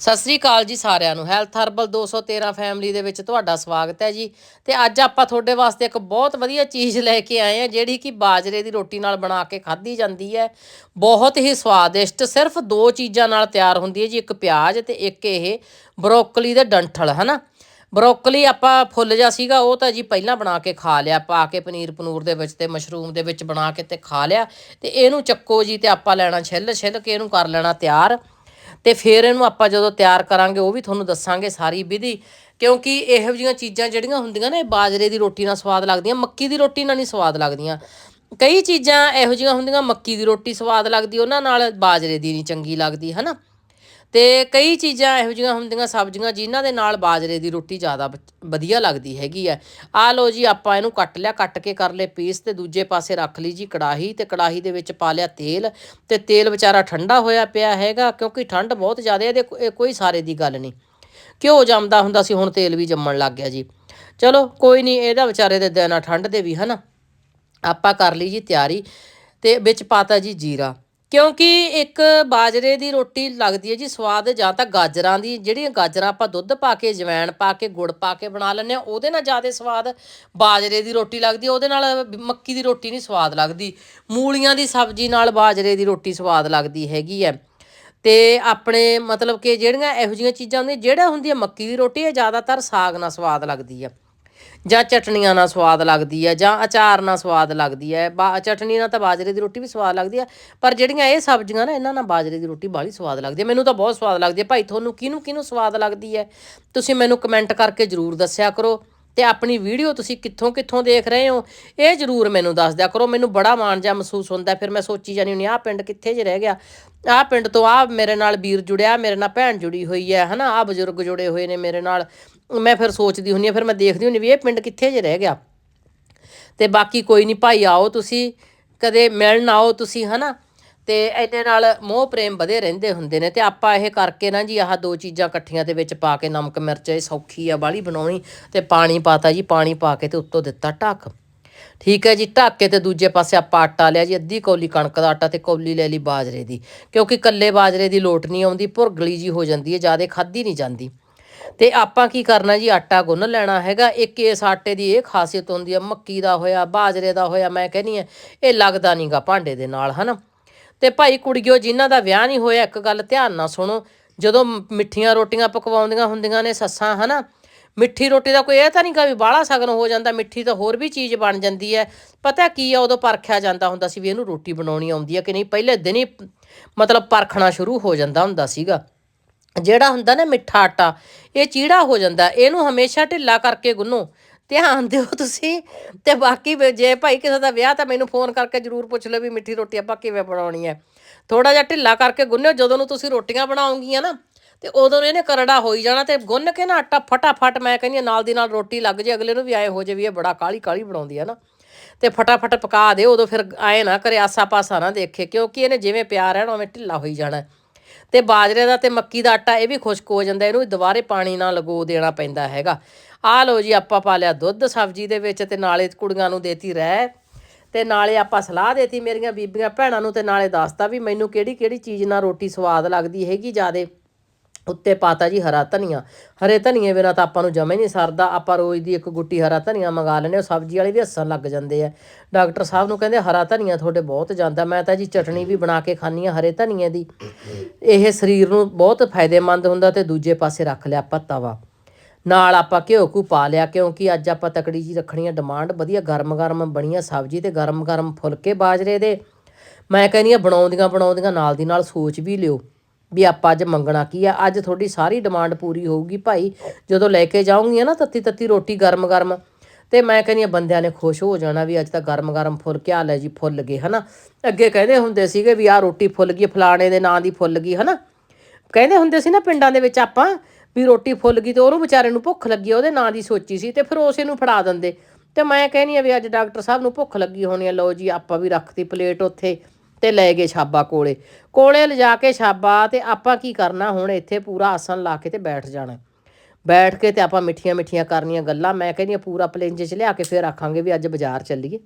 ਸਤਿ ਸ੍ਰੀ ਅਕਾਲ ਜੀ ਸਾਰਿਆਂ ਨੂੰ। ਹੈਲਥ ਹਰਬਲ 213 ਫੈਮਿਲੀ ਦੇ ਵਿੱਚ ਤੁਹਾਡਾ ਸਵਾਗਤ ਹੈ ਜੀ। ਤੇ ਅੱਜ ਆਪਾਂ ਤੁਹਾਡੇ ਵਾਸਤੇ ਇੱਕ ਬਹੁਤ ਵਧੀਆ ਚੀਜ਼ ਲੈ ਕੇ ਆਏ ਆ ਜਿਹੜੀ ਕਿ ਬਾਜਰੇ ਦੀ ਰੋਟੀ ਨਾਲ ਬਣਾ ਕੇ ਖਾਧੀ ਜਾਂਦੀ ਹੈ। ਬਹੁਤ ਹੀ ਸਵਾਦਿਸ਼ਟ, ਸਿਰਫ ਦੋ ਚੀਜ਼ਾਂ ਨਾਲ ਤਿਆਰ ਹੁੰਦੀ ਹੈ ਜੀ, ਇੱਕ ਪਿਆਜ਼ ਤੇ ਇੱਕ ਇਹ ਬਰੋਕਲੀ ਦੇ ਡੰਠਲ, ਹਨਾ? ਬਰੋਕਲੀ ਆਪਾਂ ਫੁੱਲ ਜਾ ਸੀਗਾ, ਉਹ ਤਾਂ ਜੀ ਪਹਿਲਾਂ ਬਣਾ ਕੇ ਖਾ ਲਿਆ, ਪਾ ਕੇ ਪਨੀਰ ਪਨੂਰ ਦੇ ਵਿੱਚ ਤੇ ਮਸ਼ਰੂਮ ਦੇ ਵਿੱਚ ਬਣਾ ਕੇ ਤੇ ਖਾ ਲਿਆ। ਤੇ ਇਹਨੂੰ ਚੱਕੋ ਜੀ ਤੇ ਆਪਾਂ ਲੈਣਾ ਛਿੱਲ ਛਿੱਲ ਕੇ ਇਹਨੂੰ ਕਰ ਲੈਣਾ ਤਿਆਰ। ਤੇ ਫਿਰ ਇਹਨੂੰ ਆਪਾਂ ਜਦੋਂ ਤਿਆਰ ਕਰਾਂਗੇ, ਉਹ ਵੀ ਤੁਹਾਨੂੰ ਦੱਸਾਂਗੇ ਸਾਰੀ ਵਿਧੀ। ਕਿਉਂਕਿ ਇਹੋ ਜਿਹੀਆਂ ਚੀਜ਼ਾਂ ਜਿਹੜੀਆਂ ਹੁੰਦੀਆਂ ਨੇ ਇਹ ਬਾਜਰੇ ਦੀ ਰੋਟੀ ਨਾਲ ਸਵਾਦ ਲੱਗਦੀਆਂ, ਮੱਕੀ ਦੀ ਰੋਟੀ ਨਾਲ ਨਹੀਂ ਸਵਾਦ ਲੱਗਦੀਆਂ। ਕਈ ਚੀਜ਼ਾਂ ਇਹੋ ਜਿਹੀਆਂ ਹੁੰਦੀਆਂ, ਮੱਕੀ ਦੀ ਰੋਟੀ ਸਵਾਦ ਲੱਗਦੀ, ਉਹਨਾਂ ਨਾਲ ਬਾਜਰੇ ਦੀ ਨਹੀਂ ਚੰਗੀ ਲੱਗਦੀ, ਹਨਾ? ਤੇ ਕਈ ਚੀਜ਼ਾਂ ਇਹੋ ਜਿਹੀਆਂ ਹੁੰਦੀਆਂ ਸਬਜ਼ੀਆਂ ਜਿਨ੍ਹਾਂ ਦੇ ਨਾਲ ਬਾਜਰੇ ਦੀ ਰੋਟੀ ਜ਼ਿਆਦਾ ਬ- ਵਧੀਆ ਲੱਗਦੀ ਹੈਗੀ ਆ ਆ ਲੋ ਜੀ, ਆਪਾਂ ਇਹਨੂੰ ਕੱਟ ਲਿਆ, ਕੱਟ ਕੇ ਕਰ ਲਏ ਪੀਸ ਤੇ ਦੂਜੇ ਪਾਸੇ ਰੱਖ ਲਈ ਜੀ ਕੜਾਹੀ ਤੇ ਕੜਾਹੀ ਦੇ ਵਿੱਚ ਪਾ ਲਿਆ ਤੇਲ ਤੇ ਤੇਲ ਵਿਚਾਰਾ ਠੰਡਾ ਹੋਇਆ ਪਿਆ ਹੈਗਾ ਕਿਉਂਕਿ ਠੰਡ ਬਹੁਤ ਜ਼ਿਆਦਾ ਇਹਦੇ ਇਹ ਕੋਈ ਸਾਰੇ ਦੀ ਗੱਲ ਨਹੀਂ। ਘਿਓ ਜੰਮਦਾ ਹੁੰਦਾ ਸੀ, ਹੁਣ ਤੇਲ ਵੀ ਜੰਮਣ ਲੱਗ ਗਿਆ ਜੀ। ਚਲੋ ਕੋਈ ਨਹੀਂ, ਇਹਦਾ ਵਿਚਾਰੇ ਦੇ ਦੇਣਾ ਠੰਡ ਦੇ ਵੀ ਹਨਾ। ਆਪਾਂ ਕਰ ਲਈ ਜੀ ਤਿਆਰੀ ਤੇ ਵਿੱਚ ਪਾਤਾ ਜੀ ਜੀਰਾ। ਕਿਉਂਕਿ ਇੱਕ ਬਾਜਰੇ ਦੀ ਰੋਟੀ ਲੱਗਦੀ ਹੈ ਜੀ, ਸਵਾਦ ਜਾਂ ਤਾਂ ਗਾਜਰਾਂ ਦੀ, ਜਿਹੜੀਆਂ ਗਾਜਰਾਂ ਆਪਾਂ ਦੁੱਧ ਪਾ ਕੇ ਜਵੈਣ ਪਾ ਕੇ, ਗੁੜ ਪਾ ਕੇ ਬਣਾ ਲੈਂਦੇ ਆ ਉਹਦੇ ਨਾਲ ਜ਼ਿਆਦਾ ਸਵਾਦ ਬਾਜਰੇ ਦੀ ਰੋਟੀ ਲੱਗਦੀ ਉਹਦੇ ਨਾਲ ਮੱਕੀ ਦੀ ਰੋਟੀ ਨਹੀਂ ਸਵਾਦ ਲੱਗਦੀ, ਮੂਲੀਆਂ ਦੀ ਸਬਜ਼ੀ ਨਾਲ ਬਾਜਰੇ ਦੀ ਰੋਟੀ ਸਵਾਦ ਲੱਗਦੀ ਹੈਗੀ ਹੈ। ਤੇ ਆਪਣੇ ਮਤਲਬ ਕਿ ਜਿਹੜੀਆਂ ਇਹੋ ਜਿਹੀਆਂ ਚੀਜ਼ਾਂ ਹੁੰਦੀਆਂ, ਜਿਹੜਾ ਹੁੰਦੀ ਹੈ ਮੱਕੀ ਦੀ ਰੋਟੀ, ਇਹ ਜ਼ਿਆਦਾਤਰ ਸਾਗ ਨਾਲ ਸਵਾਦ ਲੱਗਦੀ ਹੈ। ਜਾਂ ਚਟਣੀਆਂ ਨਾਲ ਸਵਾਦ ਲੱਗਦੀ ਹੈ ਜਾਂ ਅਚਾਰ ਨਾਲ ਸਵਾਦ ਲੱਗਦੀ ਹੈ ਬਾ ਚਟਨੀ ਨਾਲ ਤਾਂ ਬਾਜਰੇ ਦੀ ਰੋਟੀ ਵੀ ਸਵਾਦ ਲੱਗਦੀ ਹੈ ਪਰ ਜਿਹੜੀਆਂ ਇਹ ਸਬਜ਼ੀਆਂ ਨਾ, ਇਹਨਾਂ ਨਾਲ ਬਾਜਰੇ ਦੀ ਰੋਟੀ ਬਾਹਲੀ ਸਵਾਦ ਲੱਗਦੀ ਹੈ ਮੈਨੂੰ ਤਾਂ ਬਹੁਤ ਸਵਾਦ ਲੱਗਦੀ ਹੈ ਭਾਈ, ਤੁਹਾਨੂੰ ਕਿਹਨੂੰ ਕਿਹਨੂੰ ਸਵਾਦ ਲੱਗਦੀ ਹੈ ਤੁਸੀਂ ਮੈਨੂੰ ਕਮੈਂਟ ਕਰਕੇ ਜਰੂਰ ਦੱਸਿਆ ਕਰੋ। ਤੇ ਆਪਣੀ ਵੀਡੀਓ ਤੁਸੀਂ ਕਿੱਥੋਂ ਕਿੱਥੋਂ ਦੇਖ ਰਹੇ ਹੋ, ਇਹ ਜਰੂਰ ਮੈਨੂੰ ਦੱਸ ਦਿਆ ਕਰੋ, ਮੈਨੂੰ ਬੜਾ ਮਾਣ ਜਿਹਾ ਮਹਿਸੂਸ ਹੁੰਦਾ, ਫਿਰ ਮੈਂ ਸੋਚੀ ਜਾਨੀ ਹੁੰਦੀ ਆਹ ਪਿੰਡ ਕਿੱਥੇ ਜੇ ਰਹਿ ਗਿਆ, ਆਹ ਪਿੰਡ ਤੋਂ ਆਹ ਮੇਰੇ ਨਾਲ ਵੀਰ ਜੁੜਿਆ, ਮੇਰੇ ਨਾਲ ਭੈਣ ਜੁੜੀ ਹੋਈ ਹੈ, ਹਨਾ, ਆਹ ਬਜ਼ੁਰਗ ਜੁੜੇ ਹੋਏ ਨੇ ਮੇਰੇ ਨਾਲ, ਮੈਂ ਫਿਰ ਸੋਚਦੀ ਹੁੰਦੀ ਆ ਫਿਰ ਮੈਂ ਦੇਖਦੀ ਹੁੰਦੀ ਵੀ ਇਹ ਪਿੰਡ ਕਿੱਥੇ ਜੇ ਰਹਿ ਗਿਆ। ਤੇ ਬਾਕੀ ਕੋਈ ਨਹੀਂ ਭਾਈ ਆਓ ਤੁਸੀਂ, ਕਦੇ ਮਿਲਣ ਆਓ ਤੁਸੀਂ, ਹਨਾ ਤੇ ਇਹਦੇ ਨਾਲ ਮੋਹ ਪ੍ਰੇਮ ਵਧੇ ਰਹਿੰਦੇ ਹੁੰਦੇ ਨੇ ਤੇ ਆਪਾਂ ਇਹ ਕਰਕੇ ਨਾ ਜੀ ਆਹ ਦੋ ਚੀਜ਼ਾਂ ਇਕੱਠੀਆਂ ਦੇ ਵਿੱਚ ਪਾ ਕੇ ਨਮਕ, ਮਿਰਚ, ਇਹ ਸੌਖੀ ਆ ਬਾਹਲੀ ਬਣਾਉਣੀ ਤੇ ਪਾਣੀ ਪਾਤਾ ਜੀ, ਪਾਣੀ ਪਾ ਕੇ ਤੇ ਉੱਤੋਂ ਦਿੱਤਾ ਢੱਕ। ਠੀਕ ਹੈ ਜੀ, ਢਾਕੇ ਕੇ ਤੇ ਦੂਜੇ ਪਾਸੇ ਆਪਾਂ ਆਟਾ ਲਿਆ ਜੀ, ਅੱਧੀ ਕੌਲੀ ਕਣਕ ਦਾ ਆਟਾ ਤੇ ਕੌਲੀ ਲੈ ਲਈ ਬਾਜਰੇ ਦੀ, ਕਿਉਂਕਿ ਕੱਲੇ ਬਾਜਰੇ ਦੀ ਲੋਟ ਨਹੀਂ ਆਉਂਦੀ, ਭੁਰਗਲੀ ਜੀ ਹੋ ਜਾਂਦੀ ਹੈ, ਜ਼ਿਆਦਾ ਖਾਧੀ ਨਹੀਂ ਜਾਂਦੀ। ਤੇ ਆਪਾਂ ਕੀ ਕਰਨਾ ਜੀ, ਆਟਾ ਗੁੰਨ ਲੈਣਾ ਹੈਗਾ, ਇੱਕ ਇਸ ਆਟੇ ਦੀ ਇਹ ਖਾਸੀਅਤ ਹੁੰਦੀ ਹੈ, ਮੱਕੀ ਦਾ ਹੋਇਆ, ਬਾਜਰੇ ਦਾ ਹੋਇਆ, ਮੈਂ ਕਹਿੰਨੀ ਆ ਇਹ ਲੱਗਦਾ ਨਹੀਂਗਾ ਭਾਂਡੇ ਦੇ ਨਾਲ, ਹਨਾ? ਤੇ ਭਾਈ ਕੁੜੀਓ, ਜਿਨ੍ਹਾਂ ਦਾ ਵਿਆਹ ਨਹੀਂ ਹੋਇਆ, ਇੱਕ ਗੱਲ ਧਿਆਨ ਨਾਲ ਸੁਣੋ। ਜਦੋਂ ਮਿੱਠੀਆਂ ਰੋਟੀਆਂ ਪਕਵਾਉਂਦੀਆਂ ਹੁੰਦੀਆਂ ਨੇ ਸੱਸਾਂ, ਹਨਾ? ਮਿੱਠੀ ਰੋਟੀ ਦਾ ਕੋਈ ਇਹ ਤਾਂ ਨਹੀਂਗਾ ਵੀ ਬਾਹਲਾ ਸਗਨ ਹੋ ਜਾਂਦਾ, ਮਿੱਠੀ ਤਾਂ ਹੋਰ ਵੀ ਚੀਜ਼ ਬਣ ਜਾਂਦੀ ਹੈ। ਪਤਾ ਕੀ ਆ, ਉਦੋਂ ਪਰਖਿਆ ਜਾਂਦਾ ਹੁੰਦਾ ਸੀ ਵੀ ਇਹਨੂੰ ਰੋਟੀ ਬਣਾਉਣੀ ਆਉਂਦੀ ਹੈ ਕਿ ਨਹੀਂ। ਪਹਿਲੇ ਦਿਨ ਹੀ ਮਤਲਬ ਪਰਖਣਾ ਸ਼ੁਰੂ ਹੋ ਜਾਂਦਾ ਹੁੰਦਾ ਸੀਗਾ। ਜਿਹੜਾ ਹੁੰਦਾ ਨਾ ਮਿੱਠਾ ਆਟਾ, ਇਹ ਚੀੜਾ ਹੋ ਜਾਂਦਾ। ਇਹਨੂੰ ਹਮੇਸ਼ਾ ਢਿੱਲਾ ਕਰਕੇ ਗੁੰਨੋ। ਧਿਆਨ ਦਿਓ ਤੁਸੀਂ। ਤੇ ਬਾਕੀ ਜੇ ਭਾਈ ਕਿਸੇ ਦਾ ਵਿਆਹ ਤਾਂ ਮੈਨੂੰ ਫੋਨ ਕਰਕੇ ਜਰੂਰ ਪੁੱਛ ਲਓ ਵੀ ਮਿੱਠੀ ਰੋਟੀ ਆਪਾਂ ਕਿਵੇਂ ਬਣਾਉਣੀ ਹੈ। ਥੋੜਾ ਜਿਹਾ ਢਿੱਲਾ ਕਰਕੇ ਗੁੰਨਿਓ, ਜਦੋਂ ਨੂੰ ਤੁਸੀਂ ਰੋਟੀਆਂ ਬਣਾਉਂਗੀਆਂ ਨਾ, ਤੇ ਉਦੋਂ ਨੂੰ ਇਹਨੇ ਕਰੜਾ ਹੋਈ ਜਾਣਾ ਤੇ ਗੁੰਨ ਕੇ ਨਾ ਆਟਾ ਫਟਾਫਟ ਮੈਂ ਕਹਿੰਦੀ ਹਾਂ, ਨਾਲ ਦੀ ਨਾਲ ਰੋਟੀ ਲੱਗ ਜੇ, ਅਗਲੇ ਨੂੰ ਵੀ ਆਏ ਹੋ ਜੇ ਵੀ ਇਹ ਬੜਾ ਕਾਲੀ ਕਾਲੀ ਬਣਾਉਂਦੀ ਹੈ ਨਾ। ਤੇ ਫਟਾਫਟ ਪਕਾ ਦੇ ਉਦੋਂ ਫਿਰ ਆਏ ਨਾ ਕਰੇ ਆਸਾ ਪਾਸਾ ਨਾ ਦੇਖੇ, ਕਿਉਂਕਿ ਇਹਨੇ ਜਿਵੇਂ ਪਿਆ ਰਹਿਣਾ ਉਵੇਂ ਢਿੱਲਾ ਹੋਈ ਜਾਣਾ। ਤੇ ਬਾਜਰੇ ਦਾ ਤੇ ਮੱਕੀ ਦਾ ਆਟਾ, ਇਹ ਵੀ ਖੁਸ਼ਕ ਹੋ ਜਾਂਦਾ, ਇਹਨੂੰ ਦੁਬਾਰੇ ਪਾਣੀ ਨਾਲ ਲਗੋ ਦੇਣਾ ਪੈਂਦਾ ਹੈਗਾ। ਆ ਲਓ ਜੀ, ਆਪਾਂ ਪਾ ਲਿਆ ਦੁੱਧ ਸਬਜ਼ੀ ਦੇ ਵਿੱਚ ਤੇ ਨਾਲੇ ਕੁੜੀਆਂ ਨੂੰ ਦੇਤੀ ਰਹਿ। ਤੇ ਨਾਲੇ ਆਪਾਂ ਸਲਾਹ ਦੇਤੀ ਮੇਰੀਆਂ ਬੀਬੀਆਂ ਭੈਣਾਂ ਨੂੰ ਤੇ ਨਾਲੇ ਦੱਸਤਾ ਵੀ ਮੈਨੂੰ ਕਿਹੜੀ ਕਿਹੜੀ ਚੀਜ਼ ਨਾਲ ਰੋਟੀ ਸਵਾਦ ਲੱਗਦੀ ਹੈਗੀ ਜਿਆਦੇ। ਉੱਤੇ ਪਾਤਾ ਜੀ ਹਰਾ ਧਨੀਆ। ਹਰੇ ਧਨੀਏ ਬਿਨਾਂ ਤਾਂ ਆਪਾਂ ਨੂੰ ਜਮੇ ਨਹੀਂ ਸਰਦਾ। ਆਪਾਂ ਰੋਜ਼ ਦੀ ਇੱਕ ਗੁੱਟੀ ਹਰਾ ਧਨੀਆ ਮੰਗਾ ਲੈਂਦੇ ਹਾਂ, ਸਬਜ਼ੀ ਵਾਲੇ ਵੀ ਹੱਸਣ ਲੱਗ ਜਾਂਦੇ ਆ। ਡਾਕਟਰ ਸਾਹਿਬ ਨੂੰ ਕਹਿੰਦੇ ਹਰਾ ਧਨੀਆ ਤੁਹਾਡੇ ਬਹੁਤ ਜਾਂਦਾ। ਮੈਂ ਤਾਂ ਜੀ ਚਟਣੀ ਵੀ ਬਣਾ ਕੇ ਖਾਂਦੀ ਹਾਂ ਹਰੇ ਧਨੀਏ ਦੀ। ਇਹ ਸਰੀਰ ਨੂੰ ਬਹੁਤ ਫਾਇਦੇਮੰਦ ਹੁੰਦਾ ਤੇ ਦੂਜੇ ਪਾਸੇ ਰੱਖ ਲਿਆ ਆਪਾਂ ਤਵਾ। ਨਾਲ ਆਪਾਂ ਘਿਓ ਕੂ ਪਾ ਲਿਆ, ਕਿਉਂਕਿ ਅੱਜ ਆਪਾਂ ਤਕੜੀ ਜੀ ਰੱਖਣੀ ਆ ਡਿਮਾਂਡ ਵਧੀਆ ਗਰਮ ਗਰਮ ਬਣੀਆਂ ਸਬਜ਼ੀ ਤੇ ਗਰਮ ਗਰਮ ਫੁਲਕੇ ਬਾਜਰੇ ਦੇ। ਮੈਂ ਕਹਿੰਦੀ ਆ ਬਣਾਉਂਦੀਆਂ ਬਣਾਉਂਦੀਆਂ ਨਾਲ ਦੀ ਨਾਲ ਸੋਚ ਵੀ ਲਿਓ ਵੀ ਆਪਾਂ ਅੱਜ ਮੰਗਣਾ ਕੀ ਆ। ਅੱਜ ਤੁਹਾਡੀ ਸਾਰੀ ਡਿਮਾਂਡ ਪੂਰੀ ਹੋਊਗੀ ਭਾਈ। ਜਦੋਂ ਲੈ ਕੇ ਜਾਉਂਗੀਆਂ ਨਾ ਤੱਤੀ ਤੱਤੀ ਰੋਟੀ ਗਰਮ ਗਰਮ, ਤੇ ਮੈਂ ਕਹਿੰਦੀ ਆ ਬੰਦਿਆਂ ਨੇ ਖੁਸ਼ ਹੋ ਜਾਣਾ ਵੀ ਅੱਜ ਤਾਂ ਗਰਮ ਗਰਮ ਫੁਲਕੇ ਆ ਲੈ ਜੀ ਫੁੱਲ ਗਏ, ਹਨਾ। ਅੱਗੇ ਕਹਿੰਦੇ ਹੁੰਦੇ ਸੀਗੇ ਵੀ ਆ ਰੋਟੀ ਫੁੱਲ ਗਈ, ਫਲਾਣੇ ਦੇ ਨਾਂ ਦੀ ਫੁੱਲ ਗਈ, ਹਨਾ। ਕਹਿੰਦੇ ਹੁੰਦੇ ਸੀ ਨਾ ਪਿੰਡਾਂ ਦੇ ਵਿੱਚ ਆਪਾਂ ਵੀ ਰੋਟੀ ਫੁੱਲ ਗਈ ਤੇ ਉਹਨੂੰ ਵਿਚਾਰੇ ਨੂੰ ਭੁੱਖ ਲੱਗੀ ਉਹਦੇ ਨਾਂ ਦੀ ਸੋਚੀ ਸੀ ਤੇ ਫਿਰ ਉਸੇ ਨੂੰ ਫੜਾ ਦਿੰਦੇ। ਤੇ ਮੈਂ ਕਹਿੰਦੀ ਆ ਵੀ ਅੱਜ ਡਾਕਟਰ ਸਾਹਿਬ ਨੂੰ ਭੁੱਖ ਲੱਗੀ ਹੋਣੀ ਆ, ਲਓ ਜੀ ਆਪਾਂ ਵੀ ਰੱਖਤੀ ਪਲੇਟ ਉੱਥੇ ਤੇ ਲੈ ਗਏ ਛਾਬਾ ਕੋਲੇ। ਕੋਲੇ ਲਿਜਾ ਕੇ ਛਾਬਾ ਤੇ ਆਪਾਂ ਕੀ ਕਰਨਾ ਹੁਣ, ਇੱਥੇ ਪੂਰਾ ਆਸਣ ਲਾ ਕੇ ਤੇ ਬੈਠ ਜਾਣਾ। ਬੈਠ ਕੇ ਤੇ ਆਪਾਂ ਮਿੱਠੀਆਂ ਮਿੱਠੀਆਂ ਕਰਨੀਆਂ ਗੱਲਾਂ, ਮੈਂ ਕਹਿੰਦੀ ਆ ਪੂਰਾ ਪਲੇਂਜ ਚ ਲਿਆ ਕੇ ਫਿਰ ਆਖਾਂਗੇ ਵੀ ਅੱਜ ਬਾਜ਼ਾਰ ਚੱਲੀਏ।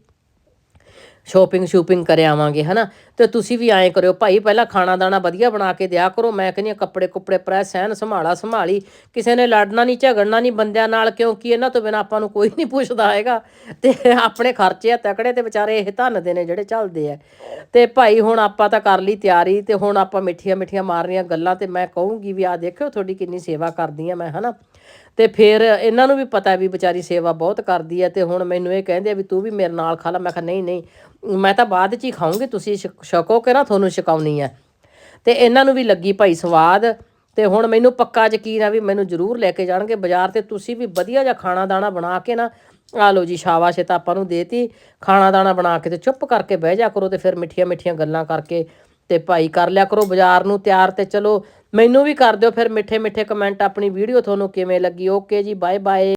ਸ਼ੋਪਿੰਗ ਸ਼ੂਪਿੰਗ ਕਰ ਆਵਾਂਗੇ, ਹਨਾ? ਤੇ ਤੁਸੀਂ ਵੀ ਐਂ ਕਰਿਓ, ਭਾਈ ਪਹਿਲਾਂ ਖਾਣਾ ਦਾਣਾ ਵਧੀਆ ਬਣਾ ਕੇ ਦਿਆ ਕਰੋ, ਮੈਂ ਕਹਿੰਦੀ ਹਾਂ ਕੱਪੜੇ ਕੁੱਪੜੇ ਪ੍ਰੈਸ ਸਹਿਣ ਸੰਭਾਲਾ, ਸੰਭਾਲੀ। ਕਿਸੇ ਨੇ ਲੜਨਾ ਨਹੀਂ ਝਗੜਨਾ ਨਹੀਂ ਬੰਦਿਆਂ ਨਾਲ, ਕਿਉਂਕਿ ਇਹਨਾਂ ਤੋਂ ਬਿਨਾ ਆਪਾਂ ਨੂੰ ਕੋਈ ਨਹੀਂ ਪੁੱਛਦਾ ਹੈਗਾ। ਤੇ ਆਪਣੇ ਖਰਚੇ ਆ ਤਕੜੇ ਤੇ ਵਿਚਾਰੇ ਇਹ ਧੰਨ ਦੇ ਨੇ ਜਿਹੜੇ ਚੱਲਦੇ ਆ। ਤੇ ਭਾਈ ਹੁਣ ਆਪਾਂ ਤਾਂ ਕਰ ਲਈ ਤਿਆਰੀ, ਤੇ ਹੁਣ ਆਪਾਂ ਮਿੱਠੀਆਂ ਮਿੱਠੀਆਂ ਮਾਰਨੀਆਂ ਗੱਲਾਂ, ਤੇ ਮੈਂ ਕਹੂੰਗੀ ਵੀ ਆ ਦੇਖਿਓ ਤੁਹਾਡੀ ਕਿੰਨੀ ਸੇਵਾ ਕਰਦੀ ਆ ਮੈਂ, ਹਨਾ? ਤੇ ਫਿਰ ਇਹਨਾਂ ਨੂੰ ਵੀ ਪਤਾ ਵੀ ਵਿਚਾਰੀ ਸੇਵਾ ਬਹੁਤ ਕਰਦੀ ਹੈ ਤੇ ਹੁਣ ਮੈਨੂੰ ਇਹ ਕਹਿੰਦੇ ਆ ਵੀ ਤੂੰ ਵੀ ਮੇਰੇ ਨਾਲ ਖਾ ਲੈ। ਮੈਂ ਕਿਹਾ ਨਹੀਂ ਨਹੀਂ ਮੈਂ ਤਾਂ ਬਾਅਦ ਚ ਹੀ ਖਾਉਂਗੀ ਤੁਸੀਂ ਛਕ- ਛਕੋ ਕਿ ਨਾ ਤੁਹਾਨੂੰ ਛਕਾਉਣੀ ਹੈ ਤੇ ਇਹਨਾਂ ਨੂੰ ਵੀ ਲੱਗੀ ਭਾਈ ਸਵਾਦ, ਤੇ ਹੁਣ ਮੈਨੂੰ ਪੱਕਾ ਯਕੀਨ ਆ ਵੀ ਮੈਨੂੰ ਜ਼ਰੂਰ ਲੈ ਕੇ ਜਾਣਗੇ ਬਾਜ਼ਾਰ ਤੇ। ਤੁਸੀਂ ਵੀ ਵਧੀਆ ਜਿਹਾ ਖਾਣਾ ਦਾਣਾ ਬਣਾ ਕੇ ਨਾ ਆ ਲਓ ਜੀ ਸ਼ਾਬਾਸ਼, ਇਹ ਤਾਂ ਆਪਾਂ ਨੂੰ ਦੇਤੀ। ਖਾਣਾ ਦਾਣਾ ਬਣਾ ਕੇ ਤੇ ਚੁੱਪ ਕਰਕੇ ਬਹਿ ਜਾ ਕਰੋ ਤੇ ਫਿਰ ਮਿੱਠੀਆਂ ਮਿੱਠੀਆਂ ਗੱਲਾਂ ਕਰਕੇ ਤੇ ਭਾਈ ਕਰ ਲਿਆ ਕਰੋ ਬਾਜ਼ਾਰ ਨੂੰ ਤਿਆਰ ਤੇ ਚਲੋ। ਮੈਨੂੰ ਵੀ ਕਰ ਦਿਓ ਫਿਰ ਮਿੱਠੇ ਮਿੱਠੇ ਕਮੈਂਟ ਆਪਣੀ ਵੀਡੀਓ ਤੁਹਾਨੂੰ ਕਿਵੇਂ ਲੱਗੀ। ਓਕੇ ਜੀ ਬਾਏ ਬਾਏ